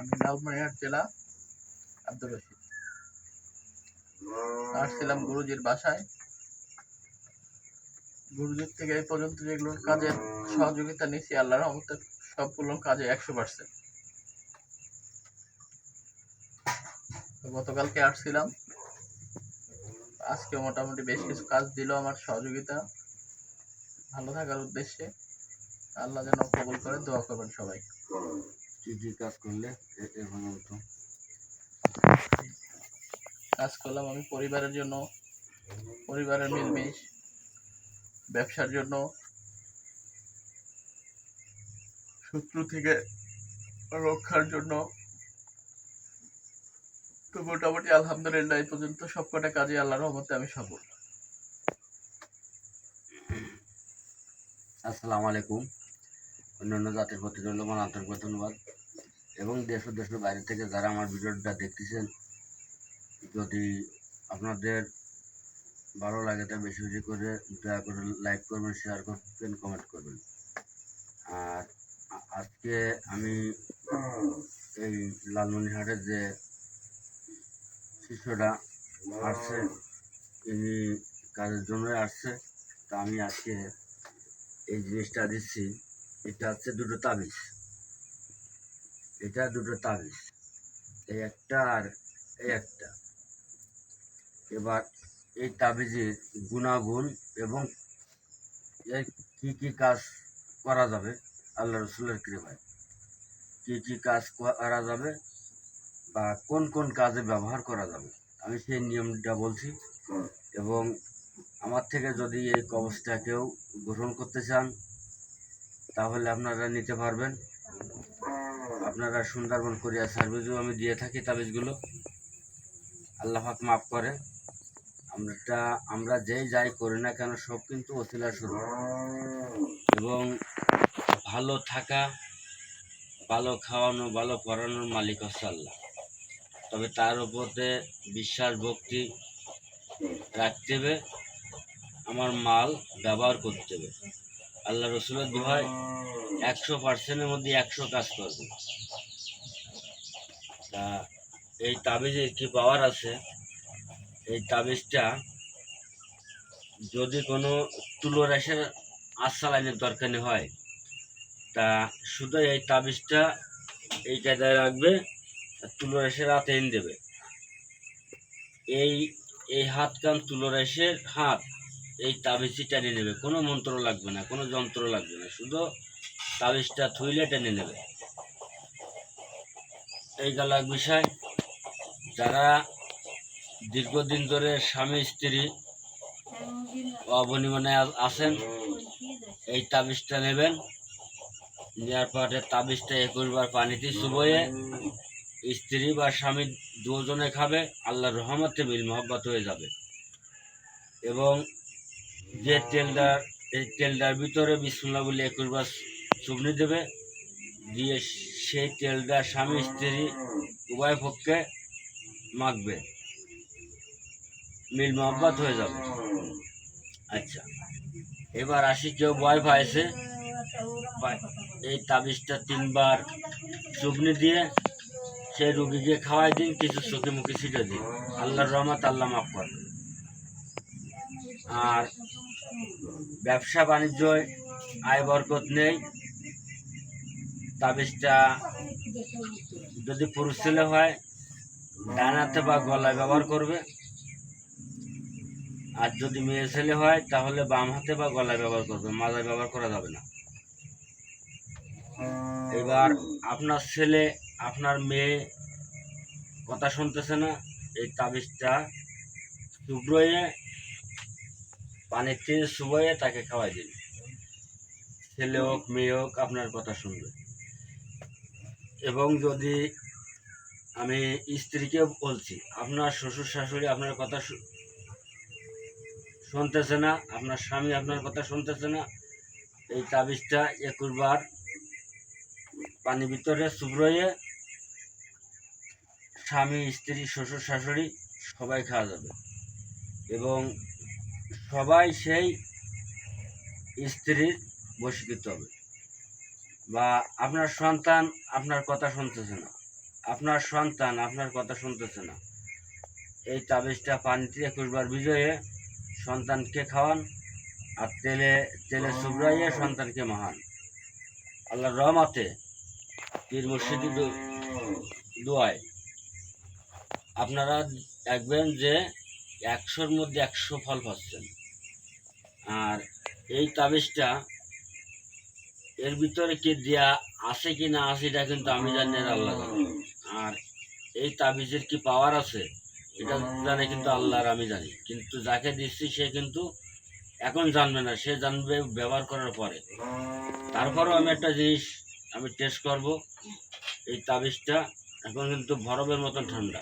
আমি জেলা রশিদ। আসছিলাম গুরুজির বাসায়। গুরুজির থেকে এই পর্যন্ত কাজের সহযোগিতা নিয়েছি, আল্লাহর সবগুলো কাজে একশো পার্সেন্ট। গতকালকে আসছিলাম। আজকে মোটামুটি বেশ কিছু কাজ দিল আমার সহযোগিতা। ভালো থাকার উদ্দেশ্যে। আল্লাহ যেন কবুল করে, দোয়া করবেন সবাই। কি কি কাজ করলে এ- এরকম হতো কাজ করলাম আমি পরিবারের জন্য পরিবারের মিলমিশ ব্যবসার জন্য। শত্রু থেকে রক্ষার জন্য। তো মোটামুটি আলহামদুলিল্লাহ এই পর্যন্ত সবকটা কাজে আল্লাহর রহমতে আমি সফল। আসসালামু আলাইকুম। অন্যান্য জাতির প্রতি রইল আমার আন্তরিক ধন্যবাদ। এবং দেশ ও দেশের বাইরে থেকে যারা আমার ভিডিওটা দেখতেছেন, যদি আপনাদের ভালো লাগে তা বেশি বেশি করে দয়া করে লাইক করবেন শেয়ার করবেন কমেন্ট করবেন। আর আজকে আমি এই লালমনিরহাটের যে শিষ্যটা আসছে, ইনি কাজের জন্যই আসছে। তা আমি আজকে এই জিনিসটা দিচ্ছি। এটা হচ্ছে দুটো তাবিজ। এটা দুটো তাবিজ এই একটা আর এই একটা। এবার এই তাবিজের গুণাগুণ এবং এর কি কি কাজ করা যাবে আল্লাহ রসুলের কৃপায়। কি কি কাজ করা যাবে বা কোন কোন কাজে ব্যবহার করা যাবে আমি সেই নিয়মটা বলছি। এবং আমার থেকে যদি এই কবচটা কেউ গ্রহণ করতে চান তাহলে আপনারা নিতে পারবেন। আপনারা সুন্দরবন, কোরিয়া সার্ভিসও আমি দিয়ে থাকি তাবিজগুলো। আল্লাহ পাক মাফ করে। আমরা আমরা যেই যাই করি না কেন, সব কিন্তু অসিলা শুরু। এবং ভালো থাকা, ভালো খাওয়ানো, ভালো পড়ানোর মালিক হচ্ছে আল্লাহ। তবে তার উপরে বিশ্বাস, ভক্তি রাখতে হবে। আমার মাল ব্যবহার করতে হবে। আল্লাহ রসুলের দোহায় একশো পার্সেন্টের মধ্যে একশো কাজ করবে তা এই তাবিজের কি পাওয়ার আছে? এই তাবিজটা যদি কোনো তুলো রেসের আশালাইনের দরকার হয়, তা শুধু এই তাবিজটা এই কায়দায় রাখবে তুলো রেসের হাতে এনে দেবে। এই এই হাত কান তুলো রেসের হাত এই তাবিজটি টেনে নেবে। কোনো মন্ত্র লাগবে না, কোনো যন্ত্র লাগবে না। শুধু তাবিজটা থুইলে টেনে নেবে। এই গেল এক বিষয়, যারা দীর্ঘদিন ধরে স্বামী, স্ত্রী অবনিমনে আছেন, এই তাবিজটা নেবেন। নেওয়ার পরে তাবিজটা একুশবার পানিতে চুবয়ে স্ত্রী বা স্বামী দুজনে খাবে। আল্লাহর রহমতে মিল মহব্বত হয়ে যাবে। এবং যে তেলটার এই তেলটার ভিতরে বিসমুল্লাহ বলে একুশবার চুবনি দেবে। দিয়ে সেই তেলটা স্বামী, স্ত্রী, উভয় পক্ষে মাখবে। মিল মহব্বত হয়ে যাবে। আচ্ছা এবার আসি কেউ ভয় পাইছে এই তাবিজটা তিনবার চুবনি দিয়ে সেই রুগীকে খাওয়াই দিন, কিছু চোখে মুখে ছিটে দিন। আল্লাহর রহমত, আল্লাহ মাফ করে আর ব্যবসা বাণিজ্য আয় বরকত নেই। তাবিজটা যদি পুরুষ ছেলে হয়, ডান হাতে বা গলায় ব্যবহার করবে। আর যদি মেয়ে ছেলে হয়, তাহলে বাম হাতে বা গলায় ব্যবহার করবে, মাজায় ব্যবহার করা যাবে না। এবার আপনার ছেলে, আপনার মেয়ে কথা শুনতেছে না, এই তাবিজটা চুবড়য়ে পানির থেকে চুবয়ে তাকে খাওয়াই দিন ছেলে হোক, মেয়ে হোক, আপনার কথা শুনবে। এবং যদি আমি স্ত্রীকে বলছি, আপনার শ্বশুর শাশুড়ি আপনার কথা শুনতেছে না, আপনার স্বামী আপনার কথা শুনতেছে না, এই তাবিজটা একুশবার পানি ভিতরে চুবড়য়ে স্বামী, স্ত্রী, শ্বশুর, শাশুড়ি সবাই খাওয়া যাবে। এবং সবাই সেই স্ত্রীর বশীকৃত হবে। বা আপনার সন্তান আপনার কথা শুনতেছে না। আপনার সন্তান আপনার কথা শুনতেছে না। এই তাবিজটা পানিতে একুশবার বিজয়ে সন্তানকে খাওয়ান আর তেলে তেলে সুবরাইয়ে সন্তানকে মহান আল্লাহ রহমাতে পীর মুর্শিদি দোয়ায় আপনারা দেখবেন যে একশোর মধ্যে একশো ফল পাচ্ছেন। আর এই তাবিজটা এর ভিতরে কি দেয়া আছে কি না আছে এটা কিন্তু আমি জানি না আল্লাহ আর এই তাবিজের কি পাওয়ার আছে, এটা জানে কিন্তু আল্লাহ আর আমি জানি। কিন্তু যাকে দিচ্ছি সে কিন্তু এখন জানবে না, সে জানবে ব্যবহার করার পরে। তারপরেও আমি একটা জিনিস আমি টেস্ট করব, এই তাবিজটা এখন কিন্তু বরফের মতন ঠান্ডা।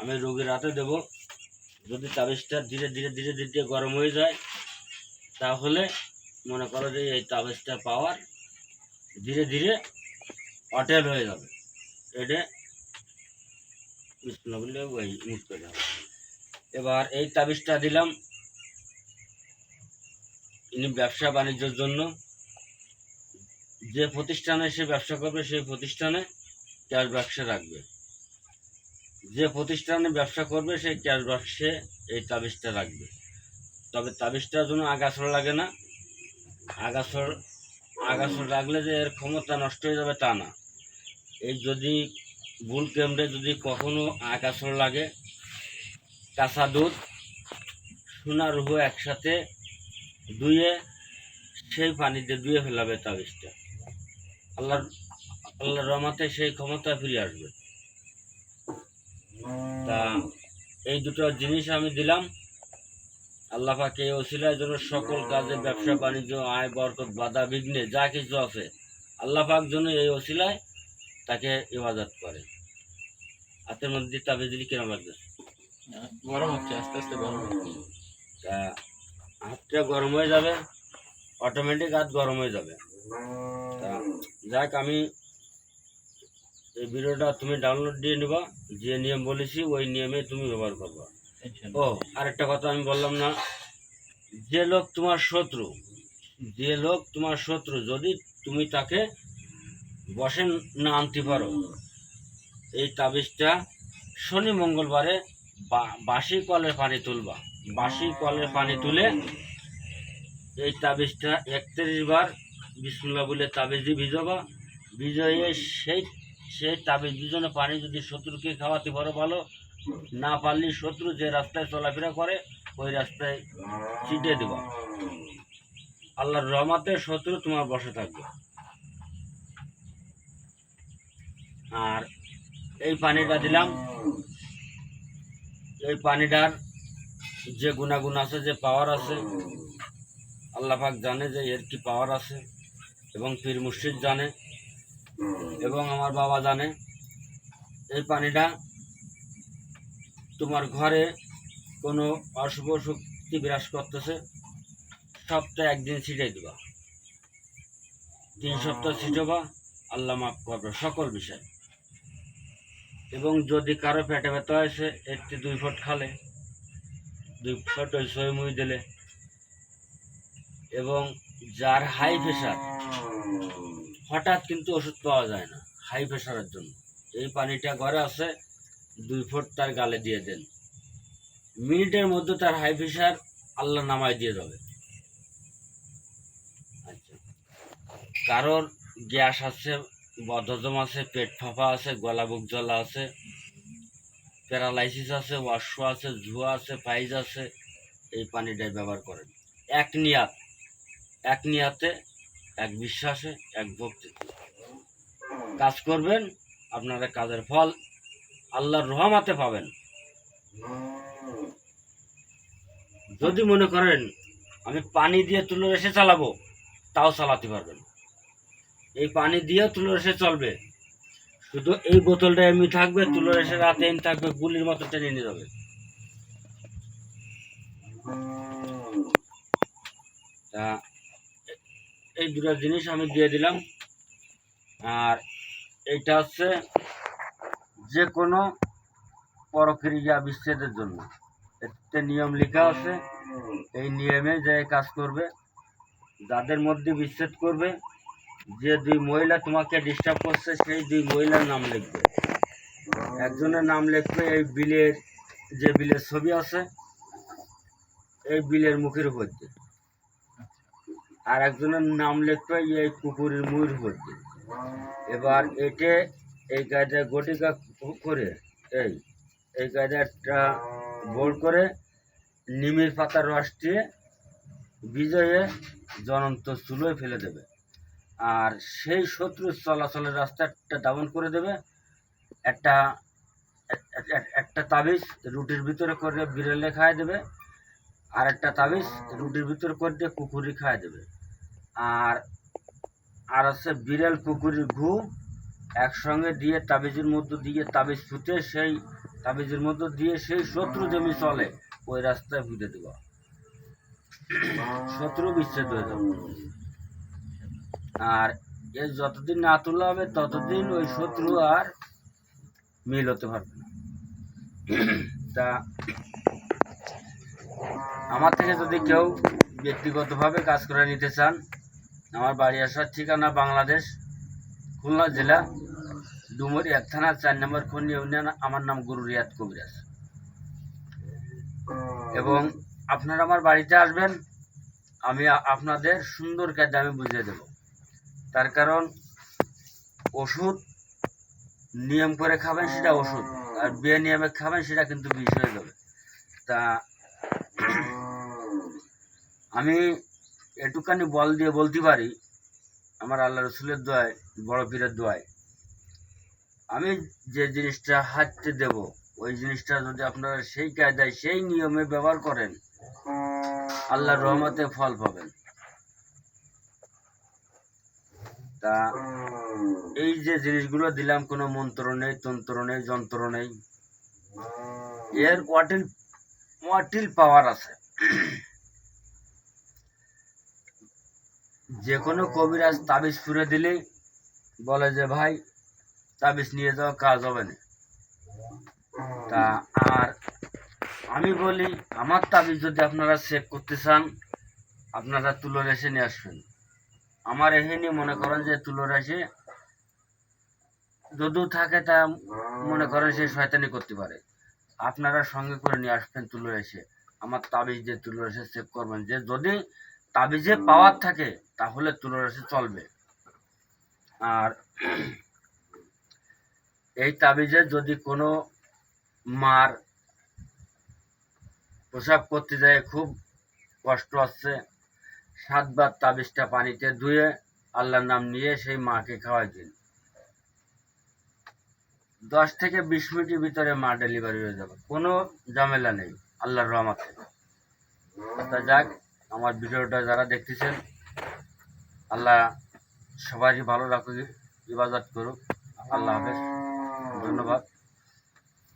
আমি রোগীর হাতে দেব, যদি তাবিজটা ধীরে ধীরে ধীরে ধীরে গরম হয়ে যায় তাহলে মনে করো যে এই তাবিজটা পাওয়ার ধীরে ধীরে অটেল হয়ে যাবে। এটা এবার এই তাবিজটা দিলাম ইনি ব্যবসা বাণিজ্যের জন্য। যে প্রতিষ্ঠানে সে ব্যবসা করবে, সেই প্রতিষ্ঠানে ক্যাশ বাক্সে রাখবে। যে প্রতিষ্ঠানে ব্যবসা করবে, সেই ক্যাশ বাক্সে এই তাবিজটা রাখবে। তবে তাবিজটার জন্য আগাছর লাগে না। আগাছর আগাছর লাগলে যে এর ক্ষমতা নষ্ট হয়ে যাবে তা না। এই যদি ভুল কেমড়ে যদি কখনো আগাছর লাগে, কাঁচা দুধ, সোনা রুহু একসাথে ধুয়ে সেই পানিতে ধুয়ে ফেলাবে তাবিজটা। আল্লাহ আল্লাহ রমাতে সেই ক্ষমতা ফিরে আসবে। তা এই দুটো জিনিস আমি দিলাম। আল্লাহ পাকে এই ওসিলার জন্য সকল কাজে ব্যবসা বাণিজ্য আয় বরকত বাধা বিঘ্নে যা কিছু আছে আল্লাহ পাক জন্য এই ওসিলায় তাকে ইবাদত করে। হাতের মধ্যে কিরম লাগবে হ্যাঁ, গরম হচ্ছে আস্তে আস্তে গরম হচ্ছে। তা হাতটা গরম হয়ে যাবে অটোমেটিক হাত গরম হয়ে যাবে। তা যাক আমি এই ভিডিওটা তুমি ডাউনলোড দিয়ে নেবা যে নিয়ম বলেছি ওই নিয়মে তুমি ব্যবহার করবা। ও, আরেকটা কথা আমি বললাম না। যে লোক তোমার শত্রু, যে লোক তোমার শত্রু, যদি তুমি তাকে বসে না আনতে পারো, এই তাবিজটা শনি মঙ্গলবারে বাসি কলের পানি তুলবা। বাসি কলের পানি তুলে এই তাবিজটা একত্রিশ বার বিসমুল্লাহ বলে তাবিজে ভিজবা। বিজয়ে সেই সেই তাবিজ দুজনে পানি যদি শত্রুকে খাওয়াতে পারো ভালো না পারলে শত্রু যে রাস্তায় চলাফেরা করে, ওই রাস্তায় ছিটিয়ে দেবা। আল্লাহর রহমাতে শত্রু তোমার বসে থাকবে। আর এই পানিটা দিলাম। এই পানিটার যে গুণাগুণ আছে, যে পাওয়ার আছে, আল্লাহ পাক জানে যে এর কি পাওয়ার আছে এবং পীর মুর্শিদ জানে এবং আমার বাবা জানে। এই পানিটা তোমার ঘরে কোনো অশুভ শক্তি বিরাজ করতেছে, সপ্তাহে একদিন ছিটাই দিবা। তিন সপ্তাহ ছিটাবা, আল্লাহ মাফ করবে সকল বিষয়। এবং যদি কারও পেটে ব্যথা হয়েছে, একটি দুই ফুট খালে, দুই ফুট ওই সইমুই দিলে। এবং যার হাই প্রেশার হঠাৎ কিন্তু ওষুধ পাওয়া যায় না হাই প্রেশারের জন্য। এই পানিটা ঘরে আছে দুই ফুট তার গালে দিয়ে দেন। মিনিটের মধ্যে তার হাই প্রেশার আল্লাহ নামায় দিয়ে যাবে। আচ্ছা। কারোর গ্যাস আছে, বদহজম আছে, পেট ফাঁপা আছে, গলা বুক জ্বলা আছে, প্যারালাইসিস আছে ওয়াশ আছে, জুয়া আছে পাইজ আছে, এই পানিটাই ব্যবহার করেন। এক নিয়াত। এক নিয়াতে এক বিশ্বাসে, এক ভক্তিতে। কাজ করবেন, আপনারা কাজের ফল আল্লাহর রহমাতে পাবেন। যদি মনে করেন আমি পানি দিয়ে তুলো এসে চালাবো তাও চালাতে পারবেন। এই পানি দিয়ে তুলো রেসে চলবে। শুধু এই বোতলটা এমনি থাকবে তুলো এসে রাতে এমনি থাকবে গুলির মতো টেনে নিয়ে যাবে। তা এই দুটো জিনিস আমি দিয়ে দিলাম। আর এটা হচ্ছে যে কোনো প্রক্রিয়া বিচ্ছেদের জন্য। এতে নিয়ম লেখা আছে। এই নিয়মে যে কাজ করবে, যাদের মধ্যে বিচ্ছেদ করবে, যে দুই মহিলা তোমাকে ডিস্টার্ব করছে, সেই দুই মহিলার নাম লিখবে। একজনের নাম লিখবে, এই বিলের যে বিলের ছবি আছে, এই বিলের মুখের উপর দিয়ে। আর একজনের নাম লিখবে, এই কুকুরের মুখের উপর দিয়ে। এবার এটে এই কায়দা গটিকা করে, এই এই কায়দাটা বোল করে নিমের পাতার রস দিয়ে বিজয়ে জ্বলন্ত চুলোয় ফেলে দেবে। আর সেই শত্রু চলাচলের রাস্তাটা দাবন করে দেবে। একটা এক- এক- এক- একটা তাবিজ রুটির ভিতরে করে বিড়ালে খায় দেবে। আর একটা তাবিজ রুটির ভিতরে করে দিয়ে কুকুরি খায় দেবে। আর আর আছে বিড়াল, কুকুরের ঘু একসঙ্গে দিয়ে তাবিজের মধ্যে দিয়ে তাবিজ ফুটে সেই তাবিজের মধ্যে দিয়ে সেই শত্রু জমি চলে, ওই রাস্তায় ফুটে দেব। শত্রু বিচ্ছেদ হয়ে যাবে। আর এর যতদিন না তোলা হবে, ততদিন ওই শত্রু আর মিল হতে পারবে না। তা আমার থেকে যদি কেউ ব্যক্তিগতভাবে কাজ করে নিতে চান, আমার বাড়ি আসার ঠিকানা বাংলাদেশ। খুলনা জেলা ডুমুরিয়া থানা, চার নম্বর খনি ইউনিয়ন, আমার নাম গুরু রিয়াদ কবিরাজ। এবং আপনারা আমার বাড়িতে আসবেন, আমি আপনাদের সুন্দর কাজে আমি বুঝিয়ে দেব। তার কারণ, ওষুধ নিয়ম করে খাবেন সেটা ওষুধ, আর বিয়ে নিয়মে খাবেন সেটা কিন্তু বিষ হয়ে যাবে তা, আমি এটুখানি বল দিয়ে বলতে পারি আমার আল্লাহ রসুলের দোয়ায়, বড় পীরের দোয়ায়। আমি যে জিনিসটা হাঁটতে দেব, ওই জিনিসটা যদি আপনারা সেই কায়দায়, সেই নিয়মে ব্যবহার করেন, আল্লাহর রহমতে ফল পাবেন। তা এই যে জিনিসগুলো দিলাম, কোনো মন্ত্র নেই, তন্ত্র নেই, যন্ত্র নেই। এর ওয়াটিল ওয়াটিল পাওয়ার আছে। যে কোনো কবিরাজ তাবিজ ফুরে দিলেই বলে যে, ভাই, তাবিজ নিয়ে যাওয়া কাজ হবে না। তা আর আমি বলি, আমার তাবিজ যদি আপনারা চেক করতে চান, আপনারা তুলো রেসে নিয়ে আসবেন। আমার এখানে মনে করেন যে তুলো রেসে যদিও থাকে তা মনে করেন সে শয়তানি করতে পারে। আপনারা সঙ্গে করে নিয়ে আসবেন তুলো এসে আমার তাবিজ দিয়ে তুলো এসে চেক করবেন। যে যদি তাবিজে পাওয়ার থাকে, তাহলে তুলো এসে চলবে। আর এই তাবিজে যদি কোনো মার প্রসাব করতে যায়, খুব কষ্ট হচ্ছে। সাতবার তাবিজটা পানিতে ধুয়ে আল্লাহর নাম নিয়ে সেই মাকে খাওয়াই দিন। দশ থেকে বিশ মিনিটের ভিতরে মা ডেলিভারি হয়ে যাবে। কোনো ঝামেলা নেই, আল্লাহর রহমতে। যাক আমার ভিডিওটা যারা দেখতেছেন, আল্লাহ সবারই ভালো রাখুক, ইবাদত করুক। আল্লাহ হাফেজ। ধন্যবাদ।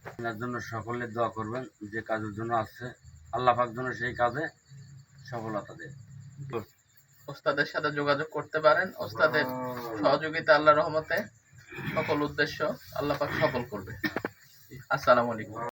আপনার জন্য সকলে দোয়া করবেন, যে কাজের জন্য আসছে। আল্লাহ পাক জন্য সেই কাজে সফলতা দেয়। ওস্তাদের সাথে যোগাযোগ করতে পারেন। ওস্তাদের সহযোগিতা আল্লাহ রহমতে সকল উদ্দেশ্য আল্লাহ পাক সফল করবে। আসসালামু আলাইকুম।